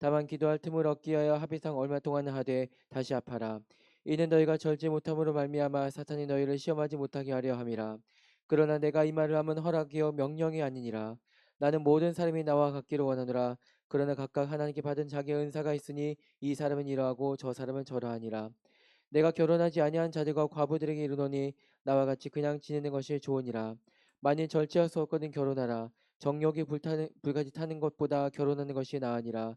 다만 기도할 틈을 얻기 위하여 합의상 얼마 동안 하되 다시 합하라 이는 너희가 절제 못함으로 말미암아 사탄이 너희를 시험하지 못하게 하려 함이라. 그러나 내가 이 말을 하면 허락이요 명령이 아니니라. 나는 모든 사람이 나와 같기를 원하노라. 그러나 각각 하나님께 받은 자기의 은사가 있으니 이 사람은 이러하고 저 사람은 저러하니라. 내가 결혼하지 아니한 자들과 과부들에게 이르노니 나와 같이 그냥 지내는 것이 좋으니라. 만일 절제할 수 없거든 결혼하라. 정욕이 불타는 불같이 타는 것보다 결혼하는 것이 나으니라.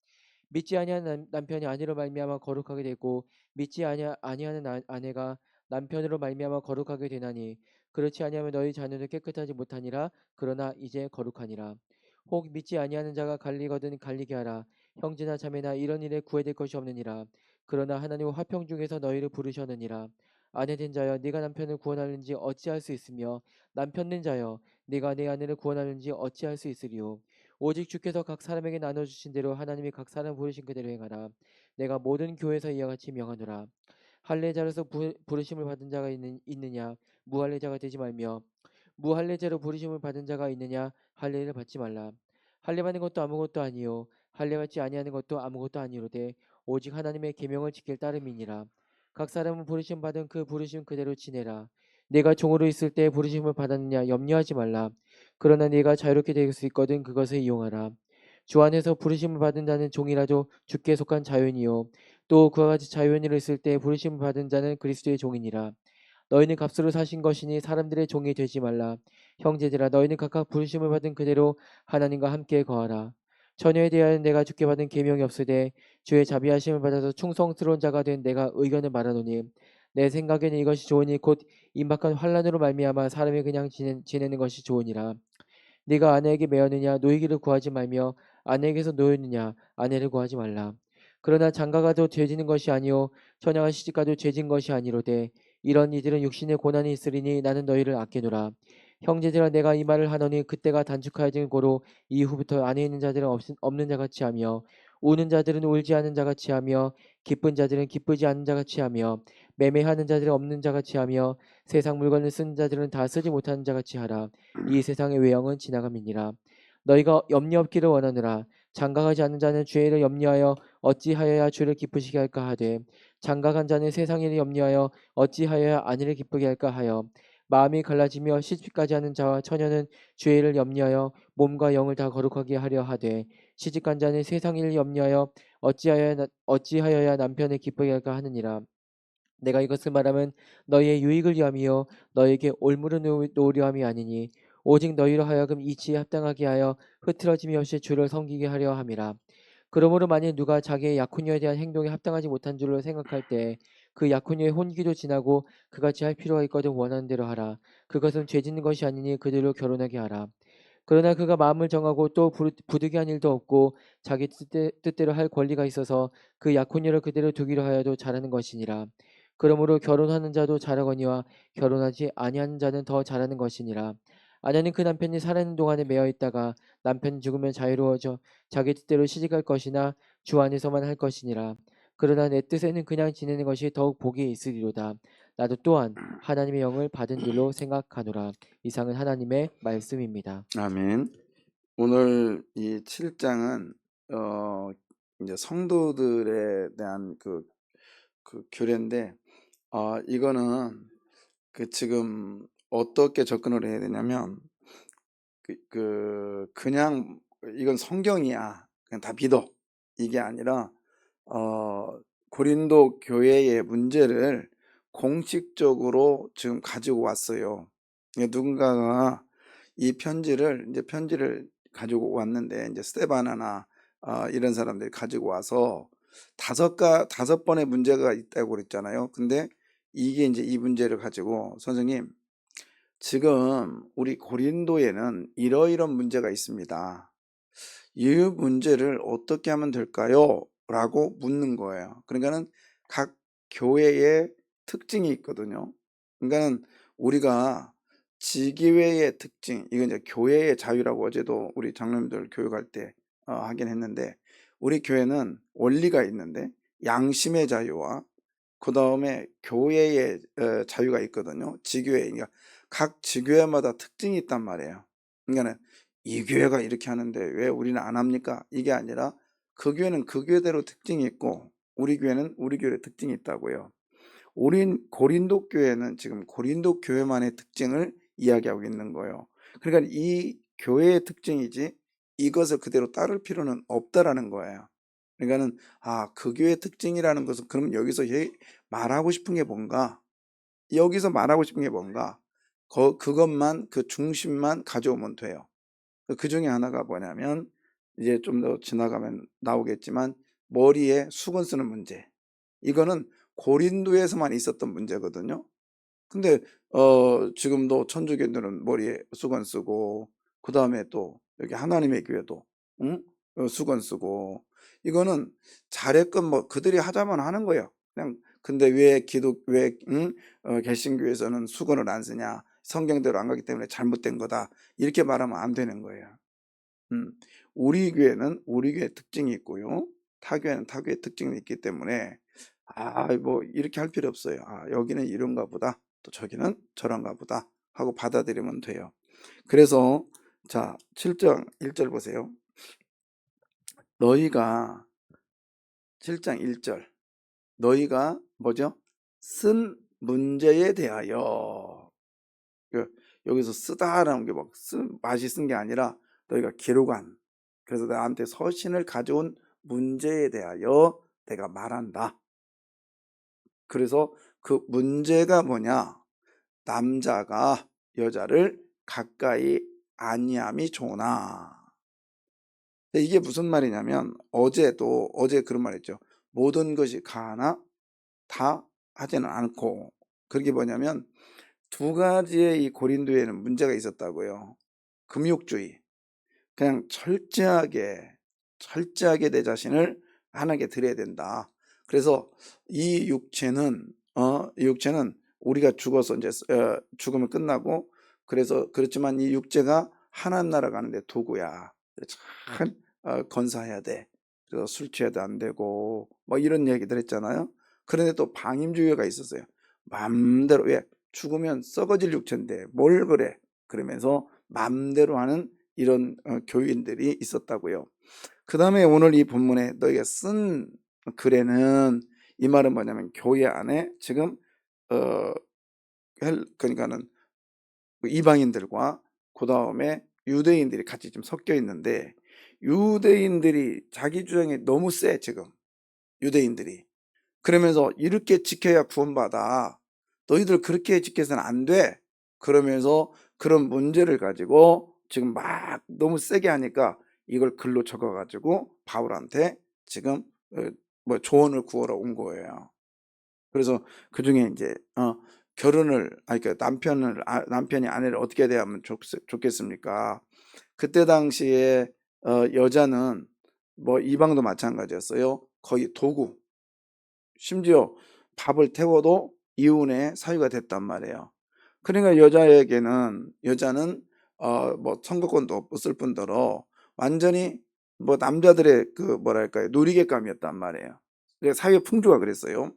믿지 아니하는 남- 남편이 아내로 말미암아 거룩하게 되고 믿지 아니하, 아니하는 아, 아내가 남편으로 말미암아 거룩하게 되나니 그렇지 아니하면 너희 자녀도 깨끗하지 못하니라. 그러나 이제 거룩하니라. 혹 믿지 아니하는 자가 갈리거든 갈리게 하라. 형제나 자매나 이런 일에 구애될 것이 없느니라. 그러나 하나님은 화평 중에서 너희를 부르셨느니라. 아내된 자여 네가 남편을 구원하는지 어찌할 수 있으며 남편된 자여 네가 내 아내를 구원하는지 어찌할 수 있으리요 오직 주께서 각 사람에게 나눠 주신 대로 하나님이 각 사람 부르신 그대로 행하라. 내가 모든 교회에서 이와 같이 명하노라. 할례자로서 부, 부르심을 받은 자가 있는, 있느냐? 무할례자가 되지 말며 무할례자로 부르심을 받은 자가 있느냐? 할례를 받지 말라. 할례 받는 것도 아무것도 아니요. 할례 받지 아니하는 것도 아무것도 아니로되 오직 하나님의 계명을 지킬 따름이니라. 각 사람은 부르심 받은 그 부르심 그대로 지내라 내가 종으로 있을 때 부르심을 받았느냐 염려하지 말라 그러나 네가 자유롭게 될 수 있거든 그것을 이용하라 주 안에서 부르심을 받은 자는 종이라도 주께 속한 자유니요 또 그와 같이 자유인으로 있을 때 부르심을 받은 자는 그리스도의 종이니라. 너희는 값으로 사신 것이니 사람들의 종이 되지 말라. 형제들아 너희는 각각 부르심을 받은 그대로 하나님과 함께 거하라. 처녀에 대하여 내가 주께 받은 계명이 없으되 주의 자비하심을 받아서 충성스러운 자가 된 내가 의견을 말하노니 내 생각에는 이것이 좋으니 곧 임박한 환란으로 말미암아 사람이 그냥 지내, 지내는 것이 좋으니라. 네가 아내에게 매었느냐 노이기를 구하지 말며 아내에게서 노였느냐 아내를 구하지 말라. 그러나 장가가도 죄지는 것이 아니요 처녀가 시집가도 죄진 것이 아니로되 이런 이들은 육신의 고난이 있으리니 나는 너희를 아끼노라 형제들아 내가 이 말을 하노니 그때가 단축하여진 고로 이후부터 안에 있는 자들은 없, 없는 자같이 하며 우는 자들은 울지 않은 자같이 하며 기쁜 자들은 기쁘지 않은 자같이 하며 매매하는 자들은 없는 자같이 하며 세상 물건을 쓰는 자들은 다 쓰지 못하는 자같이 하라. 이 세상의 외형은 지나감이니라. 너희가 염려 없기를 원하노라 장가가지 않는 자는 죄를 염려하여 어찌하여야 주를 기쁘시게 할까 하되 장가간 자는 세상 일을 염려하여 어찌하여야 아내를 기쁘게 할까 하여 마음이 갈라지며 시집까지 하는 자와 처녀는 죄를 염려하여 몸과 영을 다 거룩하게 하려 하되 시집간 자는 세상 일을 염려하여 어찌하여야 나- 어찌하여야 남편을 기쁘게 할까 하느니라 내가 이것을 말하면 너희의 유익을 위함이요 너희에게 올무를 놓- 놓으려 함이 아니니 오직 너희로 하여금 이치에 합당하게 하여 흐트러짐이 없이 주를 섬기게 하려 함이라 그러므로 만일 누가 자기의 약혼녀에 대한 행동에 합당하지 못한 줄로 생각할 때 그 약혼녀의 혼기도 지나고 그같이 할 필요가 있거든 원하는 대로 하라. 그것은 죄 짓는 것이 아니니 그들로 결혼하게 하라. 그러나 그가 마음을 정하고 또 부득이한 일도 없고 자기 뜻대, 뜻대로 할 권리가 있어서 그 약혼녀를 그대로 두기로 하여도 잘하는 것이니라. 그러므로 결혼하는 자도 잘하거니와 결혼하지 아니하는 자는 더 잘하는 것이니라. 아내는 그 남편이 살아있는 동안에 매어 있다가 남편이 죽으면 자유로워져 자기 뜻대로 시집갈 것이나 주 안에서만 할 것이니라. 그러나 내 뜻에는 그냥 지내는 것이 더욱 복이 있으리로다. 나도 또한 하나님의 영을 받은 줄로 생각하노라. 이상은 하나님의 말씀입니다. 아멘. 오늘 이 7장은 어 이제 성도들에 대한 그, 그 교례인데 어 이거는 그 지금 어떻게 접근을 해야 되냐면 그, 그 그냥 이건 성경이야 그냥 다 믿어 이게 아니라 어 고린도 교회의 문제를 공식적으로 지금 가지고 왔어요. 누군가가 이 편지를 이제 편지를 가지고 왔는데 이제 스테바나나 아, 이런 사람들이 가지고 와서 다섯 가 다섯 번의 문제가 있다고 그랬잖아요. 근데 이게 이제 이 문제를 가지고 선생님 지금 우리 고린도에는 이러이런 문제가 있습니다. 이 문제를 어떻게 하면 될까요? 라고 묻는 거예요. 그러니까는 각 교회의 특징이 있거든요. 그러니까는 우리가 지기회의 특징, 이건 이제 교회의 자유라고 어제도 우리 장로님들 교육할 때 어, 하긴 했는데 우리 교회는 원리가 있는데 양심의 자유와 그 다음에 교회의 어, 자유가 있거든요. 지교회, 그러니까 각 지교회마다 특징이 있단 말이에요. 그러니까는 이 교회가 이렇게 하는데 왜 우리는 안 합니까? 이게 아니라 그 교회는 그 교회대로 특징이 있고 우리 교회는 우리 교회 특징이 있다고요. 우린 고린도 교회는 지금 고린도 교회만의 특징을 이야기하고 있는 거예요. 그러니까 이 교회의 특징이지 이것을 그대로 따를 필요는 없다라는 거예요. 그러니까는 아, 그 교회 특징이라는 것은 그럼 여기서 얘- 말하고 싶은 게 뭔가? 여기서 말하고 싶은 게 뭔가? 거- 그것만 그 중심만 가져오면 돼요. 그 중에 하나가 뭐냐면 이제 좀 더 지나가면 나오겠지만 머리에 수건 쓰는 문제. 이거는 고린도에서만 있었던 문제거든요. 근데 어 지금도 천주교들은 머리에 수건 쓰고 그 다음에 또 여기 하나님의 교회도 응? 어, 수건 쓰고 이거는 잘했건 뭐 그들이 하자면 하는 거예요. 그냥 근데 왜 기독 왜 응? 어, 개신교에서는 수건을 안 쓰냐? 성경대로 안 가기 때문에 잘못된 거다. 이렇게 말하면 안 되는 거예요. 음, 우리 교회는 우리 교회 특징이 있고요. 타 교회는 타 교회 특징이 있기 때문에 아, 뭐 이렇게 할 필요 없어요. 아, 여기는 이런가 보다. 또 저기는 저런가 보다 하고 받아들이면 돼요. 그래서 자, 7장 1절 보세요. 너희가 7장 1절 너희가 뭐죠? 쓴 문제에 대하여 그 여기서 쓰다라는 게막쓴 맛이 쓴 게 아니라 너희가 기록한 그래서 나한테 서신을 가져온 문제에 대하여 내가 말한다. 그래서 그 문제가 뭐냐? 남자가 여자를 가까이 아니함이 좋으나. 이게 무슨 말이냐면 어제도 어제 그런 말했죠. 모든 것이 가하나 다 하지는 않고 그게 뭐냐면 두 가지의 이 고린도에는 문제가 있었다고요. 금욕주의. 그냥 철저하게 철저하게 내 자신을 하나님께 드려야 된다. 그래서 이 육체는 어, 이 육체는 우리가 죽어서 이제 어, 죽으면 끝나고 그래서 그렇지만 이 육체가 하나님 나라 가는데 도구야. 참 어, 건사해야 돼. 그래서 술 취해도 안 되고 뭐 이런 얘기들 했잖아요. 그런데 또 방임주의가 있었어요. 맘대로 왜 죽으면 썩어질 육체인데 뭘 그래? 그러면서 맘대로 하는 이런 어, 교인들이 있었다고요. 그 다음에 오늘 이 본문에 너희가 쓴 글에는 이 말은 뭐냐면 교회 안에 지금 어 헬- 그러니까는 그 이방인들과 그 다음에 유대인들이 같이 좀 섞여 있는데 유대인들이 자기 주장이 너무 세 지금. 유대인들이. 그러면서 이렇게 지켜야 구원받아. 너희들 그렇게 지켜서는 안 돼. 그러면서 그런 문제를 가지고 지금 막 너무 세게 하니까 이걸 글로 적어가지고 바울한테 지금 어, 뭐 조언을 구하러 온 거예요. 그래서 그 중에 이제 어, 결혼을 아니 그 남편을 아, 남편이 아내를 어떻게 대하면 좋, 좋겠습니까? 그때 당시에 어, 여자는 뭐 이방도 마찬가지였어요. 거의 도구. 심지어 밥을 태워도 이혼의 사유가 됐단 말이에요. 그러니까 여자에게는 여자는 어, 뭐 선거권도 없을 뿐더러 완전히 뭐 남자들의 그 뭐랄까요 놀이개감이었단 말이에요. 그래서 사회 풍조가 그랬어요.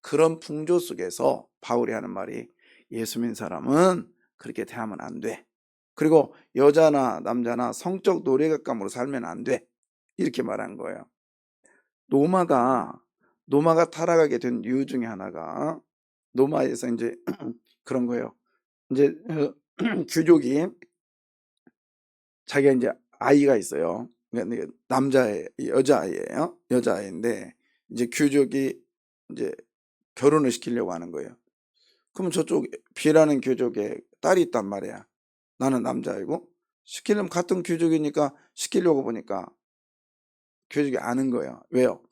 그런 풍조 속에서 바울이 하는 말이 예수 믿는 사람은 그렇게 대하면 안 돼. 그리고 여자나 남자나 성적 노래감으로 살면 안 돼. 이렇게 말한 거예요. 노마가 노마가 타락하게 된 이유 중에 하나가 노마에서 이제 그런 거예요. 이제 어, 귀족이 자기가 이제 아이가 있어요. 이게 남자애 여자아이예요. 여자아이인데 이제 귀족이 이제 결혼을 시키려고 하는 거예요. 그러면 저쪽 B라는 교족에 딸이 있단 말이야. 나는 남자이고 시키려면 같은 교족이니까 시키려고 보니까 교족이 아는 거예요. 왜요?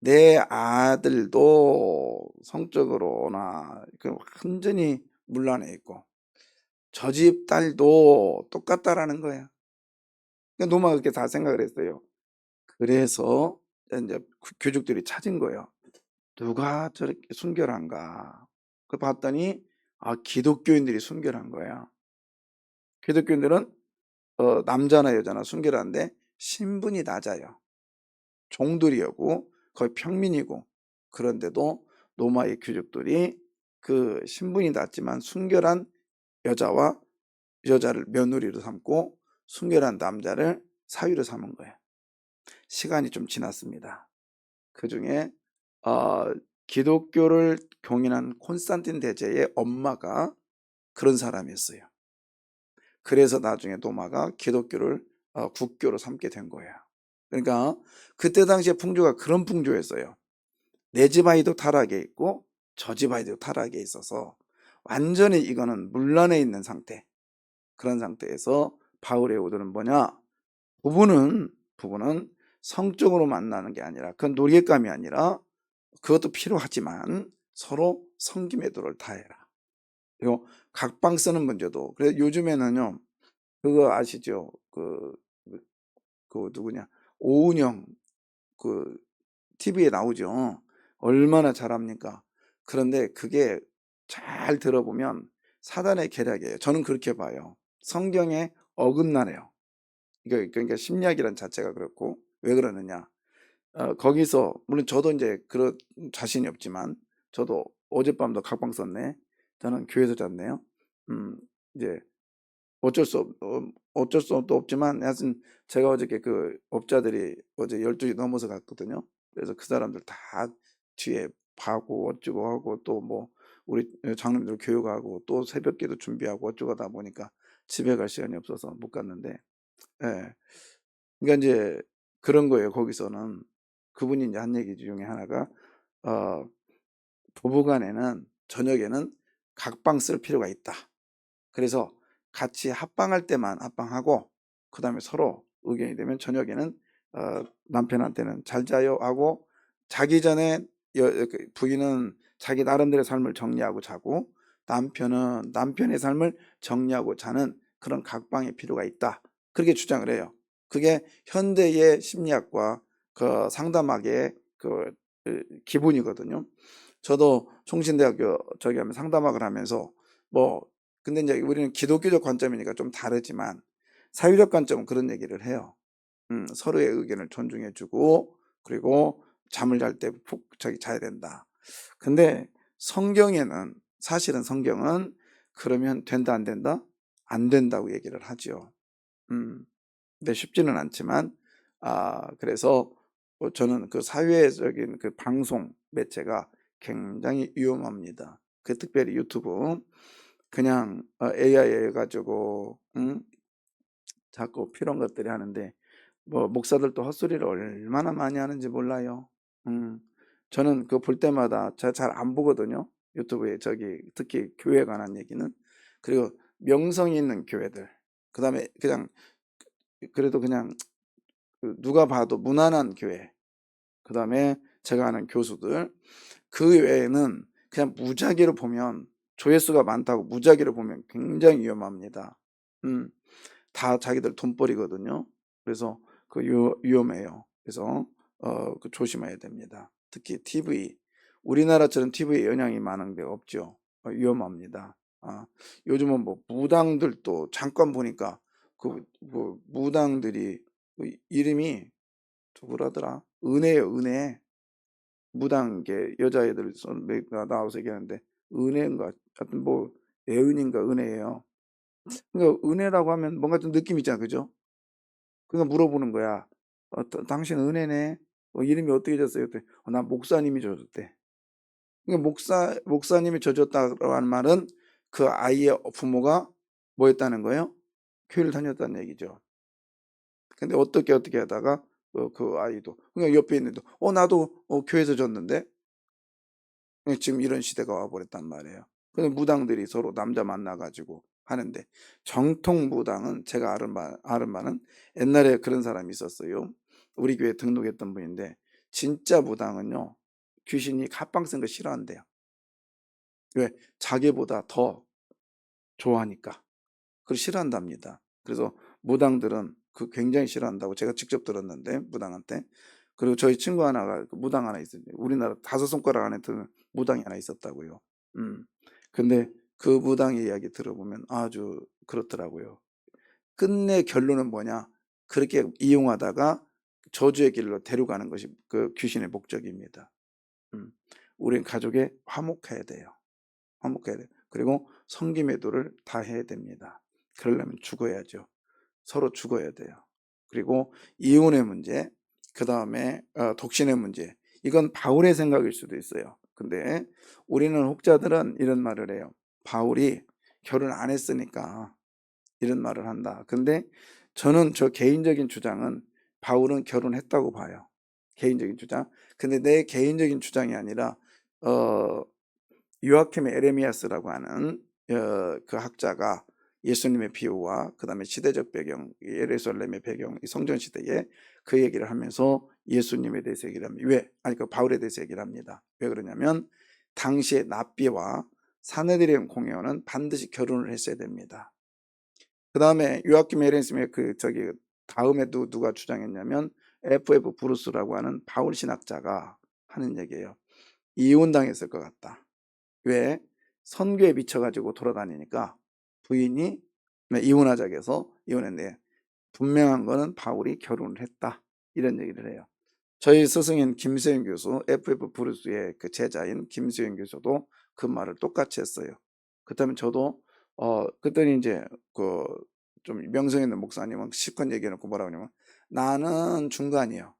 내 아들도 성적으로나 그 완전히 문란해 있고 저 집 딸도 똑같다라는 거야. 그러니까 노마가 그렇게 다 생각을 했어요. 그래서 이제 그 교족들이 찾은 거예요. 누가 저렇게 순결한가? 그 봤더니 아 기독교인들이 순결한 거야. 기독교인들은 어, 남자나 여자나 순결한데 신분이 낮아요. 종들이었고 거의 평민이고 그런데도 노마의 귀족들이 그 신분이 낮지만 순결한 여자와 여자를 며느리로 삼고 순결한 남자를 사위로 삼은 거예요. 시간이 좀 지났습니다. 그 중에 어, 기독교를 공인한 콘스탄틴 대제의 엄마가 그런 사람이었어요. 그래서 나중에 노마가 기독교를 어, 국교로 삼게 된 거예요. 그러니까 그때 당시에 풍조가 그런 풍조였어요. 내 집 아이도 타락에 있고 저 집 아이도 타락에 있어서 완전히 이거는 문란에 있는 상태. 그런 상태에서 바울의 오도는 뭐냐? 부부는 부부는 성적으로 만나는 게 아니라 그건 놀이감이 아니라 그것도 필요하지만 서로 성김의 도를 다해라. 그리고 각방 쓰는 문제도 그래서 요즘에는요 그거 아시죠? 그, 그, 그 누구냐 오은영 그 TV에 나오죠. 얼마나 잘합니까? 그런데 그게 잘 들어보면 사단의 계략이에요. 저는 그렇게 봐요. 성경에 어긋나네요. 그러니까 심리학이란 자체가 그렇고 왜 그러느냐? 어, 거기서 물론 저도 이제 그런 자신이 없지만 저도 어젯밤도 각방 썼네. 저는 교회에서 잤네요. 음, 이제 어쩔 수 없, 어, 어쩔 수 없도 없지만 하여튼 제가 어저께 그 업자들이 어제 12시 넘어서 갔거든요. 그래서 그 사람들 다 뒤에 봐고 어쩌고 하고 또 뭐 우리 장로님들 교육하고 또 새벽기도 준비하고 어쩌고 하다 보니까 집에 갈 시간이 없어서 못 갔는데 예. 그러니까 이제 그런 거예요. 거기서는 그분이 이제 한 얘기 중에 하나가 어 부부간에는 저녁에는 각방 쓸 필요가 있다. 그래서 같이 합방할 때만 합방하고 그 다음에 서로 의견이 되면 저녁에는 어, 남편한테는 잘 자요 하고 자기 전에 여, 그 부인은 자기 나름대로 삶을 정리하고 자고 남편은 남편의 삶을 정리하고 자는 그런 각방의 필요가 있다. 그렇게 주장을 해요. 그게 현대의 심리학과 그 상담학의 그, 그 기본이거든요. 저도 총신대학교 저기 하면 상담학을 하면서 뭐 근데 이제 우리는 기독교적 관점이니까 좀 다르지만 사회적 관점은 그런 얘기를 해요. 음, 서로의 의견을 존중해주고 그리고 잠을 잘 때 푹 저기 자야 된다. 근데 성경에는 사실은 성경은 그러면 된다 안 된다 안 된다고 얘기를 하죠. 음, 근데 쉽지는 않지만 아 그래서 어, 저는 그 사회적인 그 방송 매체가 굉장히 위험합니다. 그 특별히 유튜브 그냥 AI 해가지고 응? 자꾸 필요한 것들이 하는데 뭐 목사들도 헛소리를 얼마나 많이 하는지 몰라요. 음, 저는 그 볼 때마다 잘 안 보거든요. 유튜브에 저기 특히 교회에 관한 얘기는 그리고 명성이 있는 교회들 그 다음에 그냥 그래도 그냥 그 누가 봐도 무난한 교회 그 다음에 제가 아는 교수들 그 외에는 그냥 무작위로 보면 조회수가 많다고 무작위로 보면 굉장히 위험합니다. 음, 다 자기들 돈벌이거든요. 그래서 그 위- 위험해요. 그래서 어, 그 조심해야 됩니다. 특히 TV 우리나라처럼 TV에 영향이 많은 데 없죠. 어, 위험합니다. 아, 요즘은 뭐 무당들도 잠깐 보니까 그, 그 무당들이 그 이름이 누구라더라? 은혜요, 은혜. 무당계 여자애들 선배가 나와서 얘기하는데 은혜인가 하여튼 뭐 애은인가 은혜예요. 그러니까 은혜라고 하면 뭔가 좀 느낌 있잖아, 그죠? 그러니까 물어보는 거야. 어, 다- 당신 은혜네. 어, 이름이 어떻게 졌어요? 그때 어, 나 목사님이 져줬대. 그러니까 목사 목사님이 져줬다고 하는 말은 그 아이의 부모가 뭐였다는 거예요? 교회를 다녔다는 얘기죠. 근데 어떻게 어떻게 하다가 그, 그 아이도 그러니까 옆에 있는데 어 나도 어, 교회에서 졌는데 예, 지금 이런 시대가 와버렸단 말이에요. 근데 무당들이 서로 남자 만나가지고 하는데 정통 무당은 제가 아는, 바, 아는 바는 옛날에 그런 사람이 있었어요. 우리 교회 등록했던 분인데 진짜 무당은요 귀신이 합방 쓴 거 싫어한대요. 왜? 자기보다 더 좋아하니까. 그걸 싫어한답니다. 그래서 무당들은 그 굉장히 싫어한다고 제가 직접 들었는데 무당한테 그리고 저희 친구 하나가 그 무당 하나 있었는데 우리나라 다섯 손가락 안에 드는 무당이 하나 있었다고요. 음. 근데 그 무당의 이야기 들어보면 아주 그렇더라고요. 끝내 결론은 뭐냐? 그렇게 이용하다가 저주의 길로 데려가는 것이 그 귀신의 목적입니다. 음. 우린 가족에 화목해야 돼요. 화목해야 돼요. 그리고 성김의 도를 다 해야 됩니다. 그러려면 죽어야죠. 서로 죽어야 돼요. 그리고 이혼의 문제, 그 다음에 어, 독신의 문제. 이건 바울의 생각일 수도 있어요. 근데 우리는 혹자들은 이런 말을 해요. 바울이 결혼 안 했으니까 이런 말을 한다. 근데 저는 저 개인적인 주장은 바울은 결혼했다고 봐요. 개인적인 주장. 근데 내 개인적인 주장이 아니라 어 요아킴의 에레미아스라고 하는 어, 그 학자가 예수님의 비유와 그 다음에 시대적 배경, 예루살렘의 배경, 이 성전 시대에 그 얘기를 하면서 예수님에 대해서 얘기를 합니다. 왜? 아니 그 바울에 대해서 얘기를 합니다. 왜 그러냐면 당시에 납비와 사내들의 공회원은 반드시 결혼을 했어야 됩니다. 그 다음에 요아킴 에레미아스의 그 저기 다음에 도 누가 주장했냐면 F.F. 브루스라고 하는 바울 신학자가 하는 얘기예요. 이혼당했을 것 같다. 왜? 선교에 미쳐가지고 돌아다니니까 부인이 네, 이혼하자고 해서 이혼했는데 분명한 거는 바울이 결혼을 했다. 이런 얘기를 해요. 저희 스승인 김수영 교수, FF 브루스의 그 제자인 김수영 교수도 그 말을 똑같이 했어요. 그다음에 저도 어 그때는 이제 그 좀 명성 있는 목사님은 실컷 얘기해놓고 뭐라고 하냐면 나는 중간이요.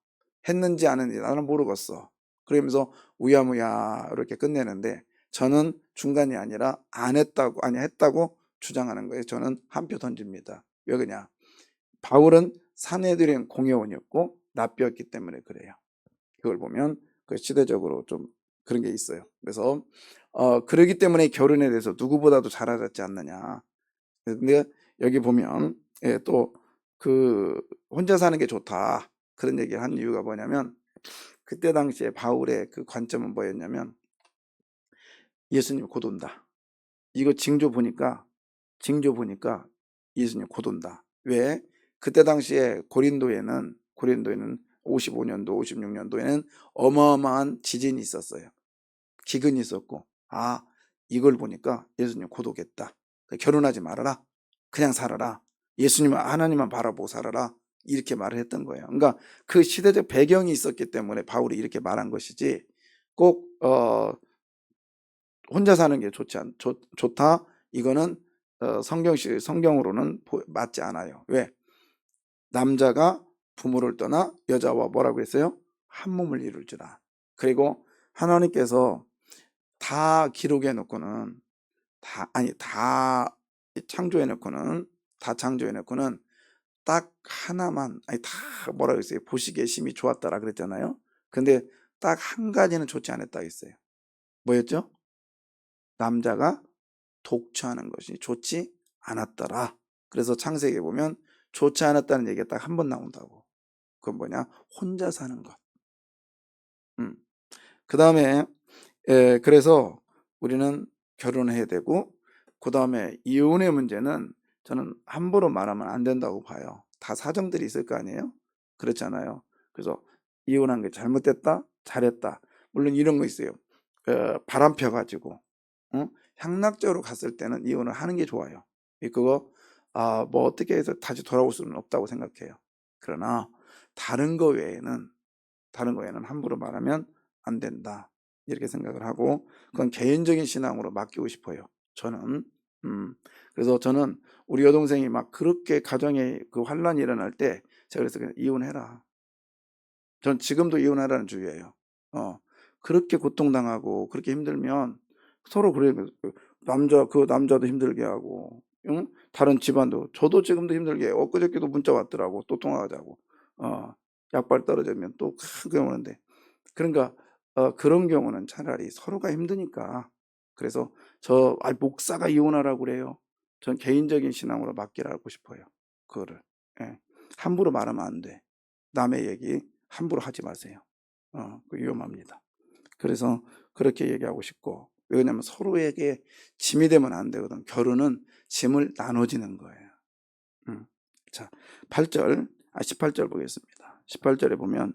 했는지 안 했는지 나는 모르겠어. 그러면서 우야무야 이렇게 끝내는데 저는 중간이 아니라 안 했다고 아니 했다고 주장하는 거예요. 저는 한 표 던집니다. 왜 그냐? 바울은 사내들의 공회원이었고 납비였기 때문에 그래요. 그걸 보면 그 시대적으로 좀 그런 게 있어요. 그래서 어 그러기 때문에 결혼에 대해서 누구보다도 잘 알았지 않느냐. 근데 여기 보면 예, 또그 혼자 사는 게 좋다 그런 얘기를 한 이유가 뭐냐면 그때 당시에 바울의 그 관점은 뭐였냐면 예수님 곧 온다. 이거 징조 보니까 징조 보니까 예수님 곧 온다. 왜? 그때 당시에 고린도에는 고린도에는 55년도, 56년도에는 어마어마한 지진이 있었어요. 기근이 있었고, 아 이걸 보니까 예수님 곧 오겠다. 결혼하지 말아라. 그냥 살아라. 예수님 하나님만 바라보고 살아라. 이렇게 말을 했던 거예요. 그러니까 그 시대적 배경이 있었기 때문에 바울이 이렇게 말한 것이지 꼭 어, 혼자 사는 게 좋지 않, 좋, 좋다. 이거는 어, 성경시 성경으로는 보- 맞지 않아요. 왜? 남자가 부모를 떠나 여자와 뭐라고 했어요? 한 몸을 이룰지라. 그리고 하나님께서 다 기록해 놓고는 다 아니 다 창조해 놓고는 다 창조해 놓고는 딱 하나만 아니 다 뭐라고 했어요? 보시기에 심히 좋았다라 그랬잖아요. 근데 딱 한 가지는 좋지 않았다 했어요. 뭐였죠? 남자가 독처하는 것이 좋지 않았더라. 그래서 창세기에 보면 좋지 않았다는 얘기가 딱 한 번 나온다고. 그건 뭐냐? 혼자 사는 것. 음. 그 다음에, 그래서 우리는 결혼해야 되고, 그 다음에 이혼의 문제는 저는 함부로 말하면 안 된다고 봐요. 다 사정들이 있을 거 아니에요? 그렇잖아요. 그래서 이혼한 게 잘못됐다? 잘했다. 물론 이런 거 있어요. 어, 바람 펴가지고, 어? 향락적으로 갔을 때는 이혼을 하는 게 좋아요. 이 그거 아, 뭐 어떻게 해서 다시 돌아올 수는 없다고 생각해요. 그러나 다른 거 외에는 다른 거 외에는 함부로 말하면 안 된다. 이렇게 생각을 하고 그건 개인적인 신앙으로 맡기고 싶어요. 저는 음. 그래서 저는 우리 여동생이 막 그렇게 가정에 그 환란이 일어날 때 제가 그래서 그냥 이혼해라. 전 지금도 이혼하라는 주의예요. 어. 그렇게 고통당하고 그렇게 힘들면 서로 그래 남자 그 남자도 힘들게 하고 응? 다른 집안도 저도 지금도 힘들게. 엊그저께도 문자 왔더라고 또 통화하자고 어 약발 떨어지면 또 크게 오는데 그러니까 어, 그런 경우는 차라리 서로가 힘드니까 그래서 저 아, 목사가 이혼하라고 그래요. 전 개인적인 신앙으로 맡기라고 싶어요. 그거를 예. 함부로 말하면 안 돼. 남의 얘기 함부로 하지 마세요. 어, 그 위험합니다. 그래서 그렇게 얘기하고 싶고 왜냐하면 서로에게 짐이 되면 안 되거든. 결혼은 짐을 나눠지는 거예요. 음. 자, 8절, 아 18절 보겠습니다. 18절에 보면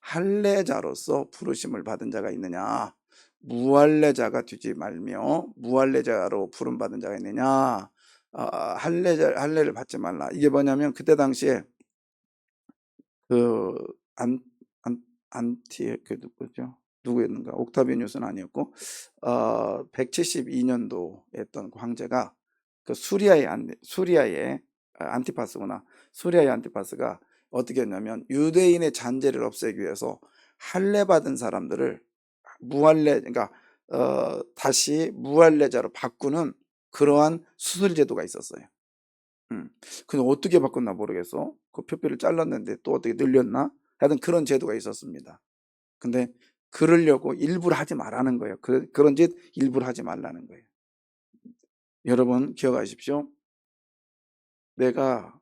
할례자로서 부르심을 받은 자가 있느냐? 무할례자가 되지 말며 무할례자로 부름 받은 자가 있느냐? 아, 할례자 할례를 받지 말라. 이게 뭐냐면 그때 당시에 그 안, 안, 안티 그 누구죠? 누구였는가? 옥타비누스는 아니었고 어 172년도에 했던 그 황제가 그 수리아의 안, 수리아의 아, 안티파스구나. 수리아의 안티파스가 어떻게 했냐면 유대인의 잔재를 없애기 위해서 할례 받은 사람들을 무할례 그러니까 어 다시 무할례자로 바꾸는 그러한 수술 제도가 있었어요. 음. 근데 어떻게 바꿨나 모르겠어. 그 표피를 잘랐는데 또 어떻게 늘렸나? 하여튼 그런 제도가 있었습니다. 근데 그러려고 일부러 하지 말라는 거예요. 그, 그런 짓 일부러 하지 말라는 거예요. 여러분 기억하십시오. 내가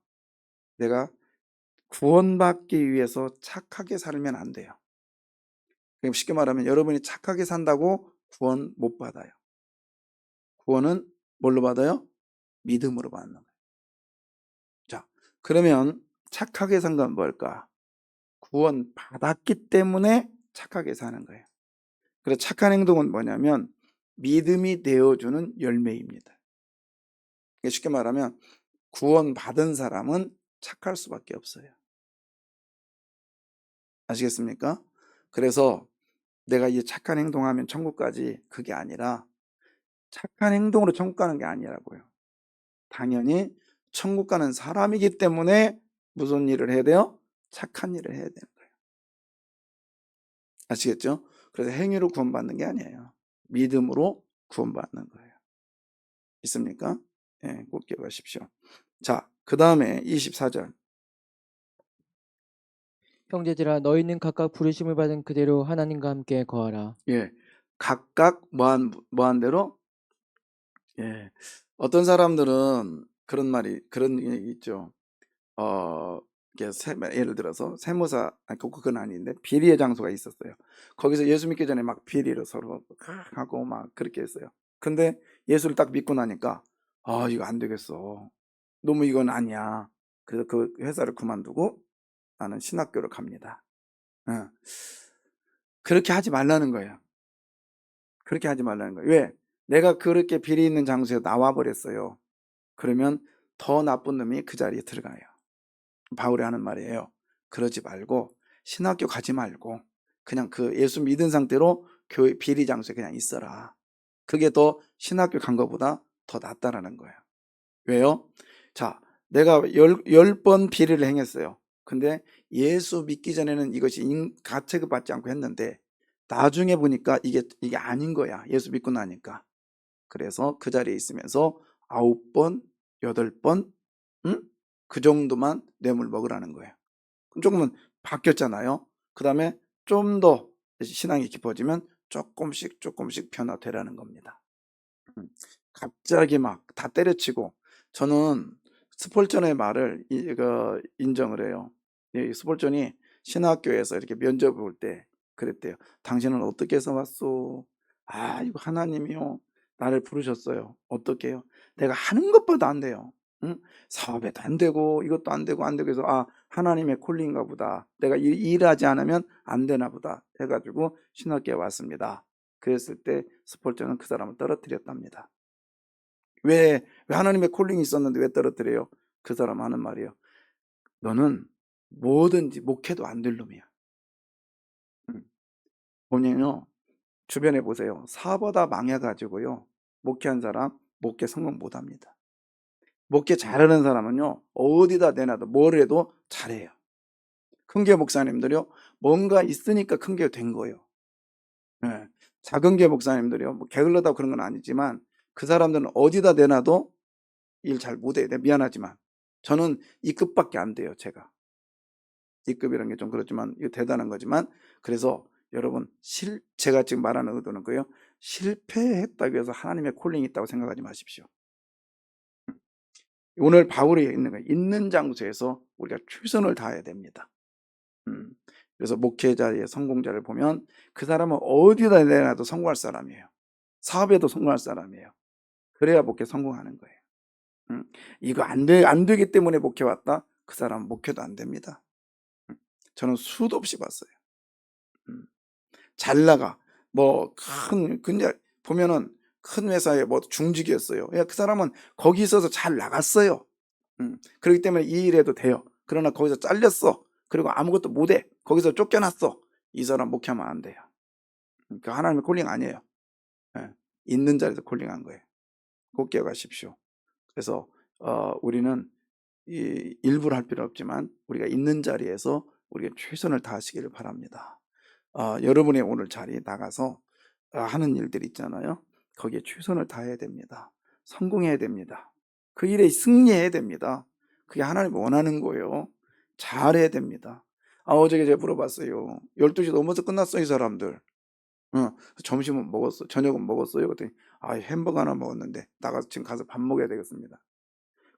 내가 구원받기 위해서 착하게 살면 안 돼요. 쉽게 말하면 여러분이 착하게 산다고 구원 못 받아요. 구원은 뭘로 받아요? 믿음으로 받는 거예요. 자, 그러면 착하게 산 건 뭘까? 구원 받았기 때문에 착하게 사는 거예요. 그래서 착한 행동은 뭐냐면 믿음이 되어주는 열매입니다. 쉽게 말하면 구원 받은 사람은 착할 수밖에 없어요. 아시겠습니까? 그래서 내가 이 착한 행동하면 천국까지 그게 아니라 착한 행동으로 천국 가는 게 아니라고요. 당연히 천국 가는 사람이기 때문에 무슨 일을 해야 돼요? 착한 일을 해야 거예요. 아시겠죠? 그래서 행위로 구원받는 게 아니에요. 믿음으로 구원받는 거예요. 있습니까? 예, 꼭 기억하십시오. 자, 그 다음에 24절. 형제들아 너희는 각각 부르심을 받은 그대로 하나님과 함께 거하라. 예, 각각 뭐한 뭐한 대로 예, 어떤 사람들은 그런 말이 그런 얘기 있죠. 어, 예를 들어서 세무사 아니 그- 그건 아닌데 비리의 장소가 있었어요. 거기서 예수 믿기 전에 막 비리를 서로 하고 막 그렇게 했어요. 근데 예수를 딱 믿고 나니까 아 이거 안 되겠어. 너무 이건 아니야. 그래서 그 회사를 그만두고 나는 신학교를 갑니다. 어. 그렇게 하지 말라는 거예요. 그렇게 하지 말라는 거예요. 왜? 내가 그렇게 비리 있는 장소에 나와 버렸어요. 그러면 더 나쁜 놈이 그 자리에 들어가요. 바울이 하는 말이에요. 그러지 말고 신학교 가지 말고 그냥 그 예수 믿은 상태로 교회 비리 장소에 그냥 있어라. 그게 더 신학교 간 것보다 더 낫다라는 거예요. 왜요? 자, 내가 열, 열 번 비리를 행했어요. 근데 예수 믿기 전에는 이것이 인- 가책을 받지 않고 했는데 나중에 보니까 이게 이게 아닌 거야. 예수 믿고 나니까. 그래서 그 자리에 있으면서 아홉 번, 여덟 번, 응? 그 정도만 뇌물 먹으라는 거예요. 그럼 조금은 바뀌었잖아요. 그 다음에 좀 더 신앙이 깊어지면 조금씩 조금씩 변화되라는 겁니다. 음, 갑자기 막 다 때려치고 저는 스폴전의 말을 인정을 해요. 이 스폴전이 신학교에서 이렇게 면접을 볼 때 그랬대요. 당신은 어떻게 해서 왔소? 아, 이거 하나님이요. 나를 부르셨어요. 어떻게 해요? 내가 하는 것보다 안 돼요. 응? 사업에도 안 되고 이것도 안 되고 안 되고 해서 아 하나님의 콜링가 보다. 내가 일, 일하지 않으면 안 되나 보다 해가지고 신학교에 왔습니다. 그랬을 때 스폴전은 그 사람을 떨어뜨렸답니다. 왜, 왜 하나님의 콜링이 있었는데 왜 떨어뜨려요? 그 사람 하는 말이에요. 너는 뭐든지 목회도 안 될 놈이야. 음. 보면요. 주변에 보세요. 사보다 망해가지고요. 목회한 사람, 목회 성공 못 합니다. 목회 잘하는 사람은요. 어디다 내놔도 뭘 해도 잘해요. 큰교 목사님들이요. 뭔가 있으니까 큰게된 거예요. 예. 작은 교 목사님들이요. 뭐 게을러다 그런 건 아니지만 그 사람들은 어디다 내놔도 일 잘 못해요. 내 미안하지만 저는 이 급밖에 안 돼요. 제가 이 급이라는 게 좀 그렇지만 이거 대단한 거지만 그래서 여러분 실 제가 지금 말하는 의도는 그예요. 실패했다고 해서 하나님의 콜링이 있다고 생각하지 마십시오. 오늘 바울이 있는 거 있는 장소에서 우리가 최선을 다해야 됩니다. 음, 그래서 목회자의 성공자를 보면 그 사람은 어디다 내놔도 성공할 사람이에요. 사업에도 성공할 사람이에요. 그래야 목회 성공하는 거예요. 음, 이거 안, 되, 안 되기 때문에 목회 왔다? 그 사람은 목회도 안 됩니다. 음, 저는 수도 없이 봤어요. 음, 잘 나가. 뭐, 큰, 근데 보면은 큰 회사에 뭐 중직이었어요. 야, 그 사람은 거기 있어서 잘 나갔어요. 음, 그렇기 때문에 이 일해도 돼요. 그러나 거기서 잘렸어. 그리고 아무것도 못해. 거기서 쫓겨났어. 이 사람 목회하면 안 돼요. 그 하나님의 콜링 아니에요. 예, 있는 자리에서 콜링한 거예요. 꼭 기억하십시오. 그래서 어, 우리는 이 일부를 할 필요 없지만 우리가 있는 자리에서 우리가 최선을 다하시기를 바랍니다. 어, 여러분의 오늘 자리에 나가서 어, 하는 일들 있잖아요. 거기에 최선을 다해야 됩니다. 성공해야 됩니다. 그 일에 승리해야 됩니다. 그게 하나님 원하는 거예요. 잘해야 됩니다. 아, 어저께 제가 물어봤어요. 12시 넘어서 끝났어, 이 사람들. 어, 점심은 먹었어. 저녁은 먹었어요. 그랬더니, 아, 햄버거 하나 먹었는데, 나가 지금 가서 밥 먹어야 되겠습니다.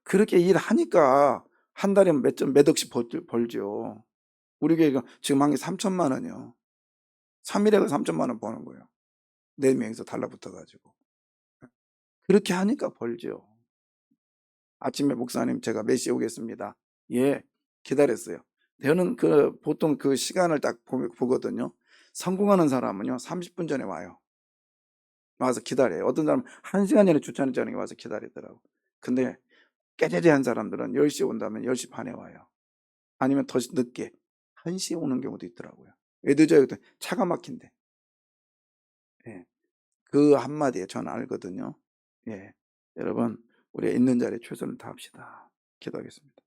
그렇게 일하니까, 한 달에 몇, 점, 몇 억씩 벌, 벌죠. 우리 교회가 지금 한 게 3천만 원이요. 3일에 그 3천만 원 버는 거예요. 네 명이서 달라붙어 가지고. 그렇게 하니까 벌죠. 아침에 목사님 제가 몇 시에 오겠습니다. 예, 기다렸어요. 저는 그 보통 그 시간을 딱 보- 보거든요. 성공하는 사람은요, 30분 전에 와요. 와서 기다려요. 어떤 사람은 1시간 전에 주차장 전에 와서 기다리더라고. 근데 깨제제한 사람들은 10시에 온다면 10시 반에 와요. 아니면 더 늦게 1시에 오는 경우도 있더라고요. 왜 늦어요? 차가 막힌대. 예. 그 한마디에 저는 알거든요. 예. 여러분, 우리가 있는 자리에 최선을 다합시다. 기도하겠습니다.